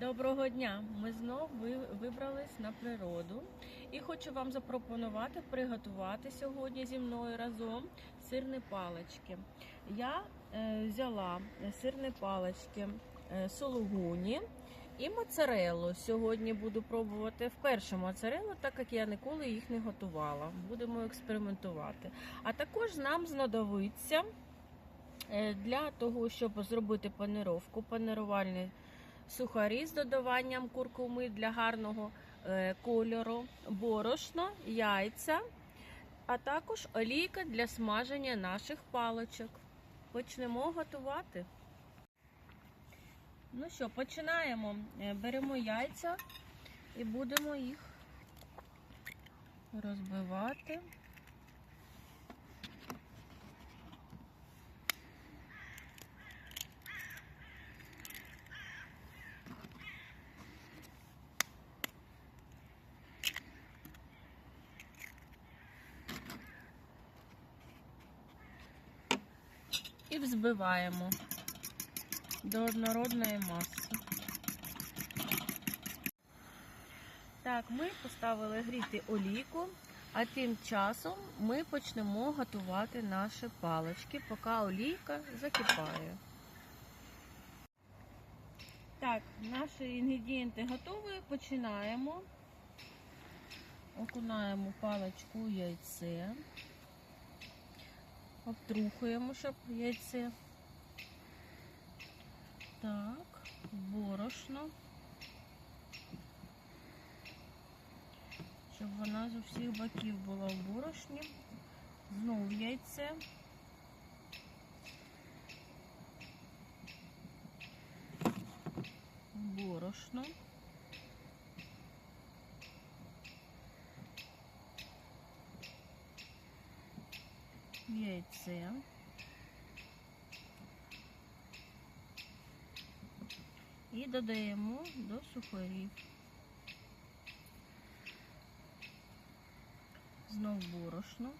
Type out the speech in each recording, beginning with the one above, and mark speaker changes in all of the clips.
Speaker 1: Доброго дня! Ми знов вибрались на природу і хочу вам запропонувати приготувати сьогодні зі мною разом сирні палички. Я е, взяла сирні палички е, сологуні і моцареллу. Сьогодні буду пробувати вперше моцареллу, так як я ніколи їх не готувала. Будемо експериментувати. А також нам знадобиться е, для того, щоб зробити панировку, панирувальний сухарі з додаванням куркуми для гарного е, кольору, борошно, яйця, а також олійка для смаження наших паличок. Почнемо готувати. Ну що, починаємо. Е, Беремо яйця і будемо їх розбивати. І взбиваємо до однородної маси. Так, ми поставили гріти олійку, а тим часом ми почнемо готувати наші палички, поки олійка закипає. Так, наші інгредієнти готові. Починаємо. Окунаємо паличку яйце. Обтрухуємо, щоб яйце. Так, борошно. Щоб вона з усіх боків була в борошні. Знову яйце. Борошно. Яйце. І додаємо до сухарів. Знов борошно.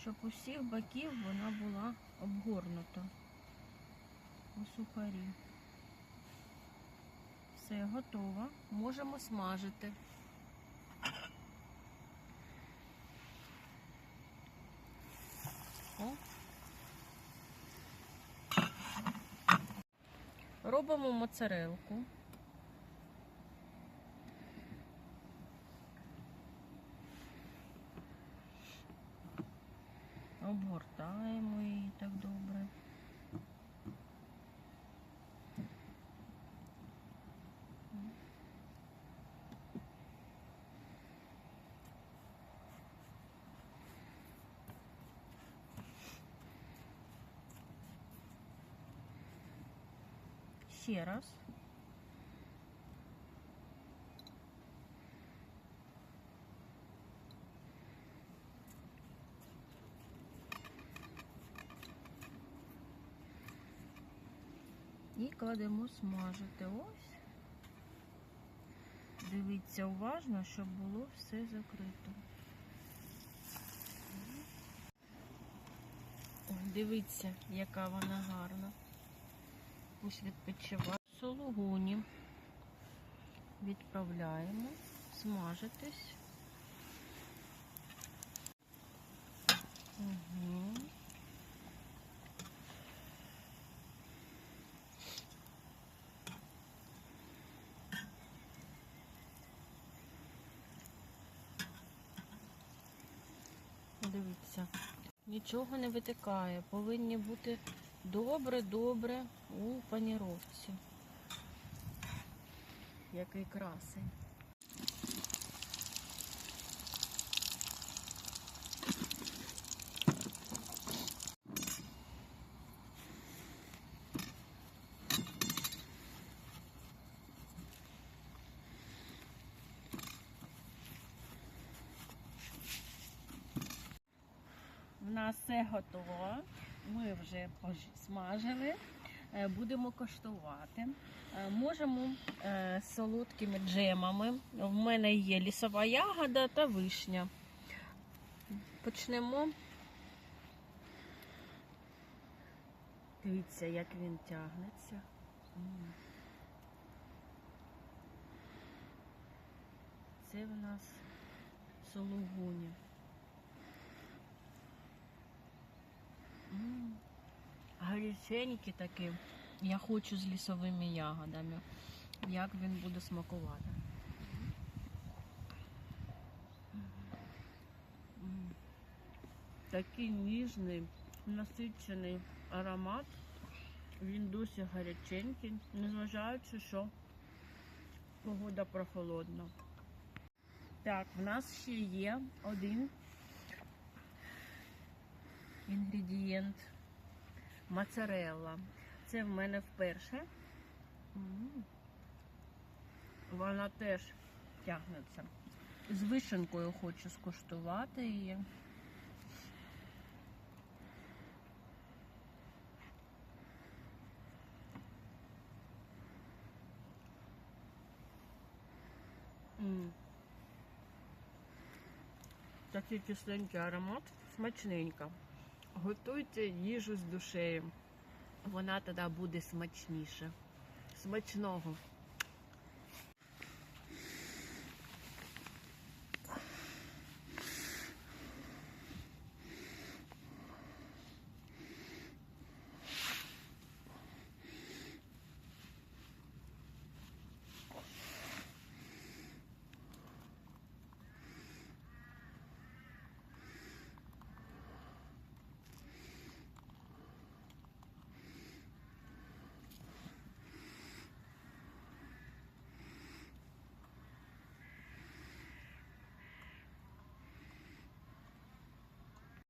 Speaker 1: Щоб усіх боків вона була обгорнута у сухарі. Все готово. Можемо смажити. О. Робимо моцарелку. Обгортаємо її так добре. Ще раз. І кладемо смажити. Ось. Дивіться уважно, щоб було все закрито. Дивіться, яка вона гарна. Пусть відпочиває. Сологуні відправляємо смажитись. Дивіться, нічого не витикає. Повинні бути добре-добре у паніровці. Який красень. В нас все готово. Ми вже смажили. Е, Будемо коштувати. Е, Можемо е, з солодкими джемами. В мене є лісова ягода та вишня. Почнемо. Дивіться, як він тягнеться. Це в нас сологуні. Гаряченькі такі. Я хочу з лісовими ягодами. Як він буде смакувати. Такий ніжний, насичений аромат. Він досі гаряченький, незважаючи, що погода прохолодна. Так, в нас ще є один інгредієнт моцарелла. Це в мене вперше. Вона теж тягнеться. З вишенкою хочу скуштувати її. Такий кисленький аромат, смачненько. Готуйте їжу з душею. Вона тоді буде смачніша. Смачного!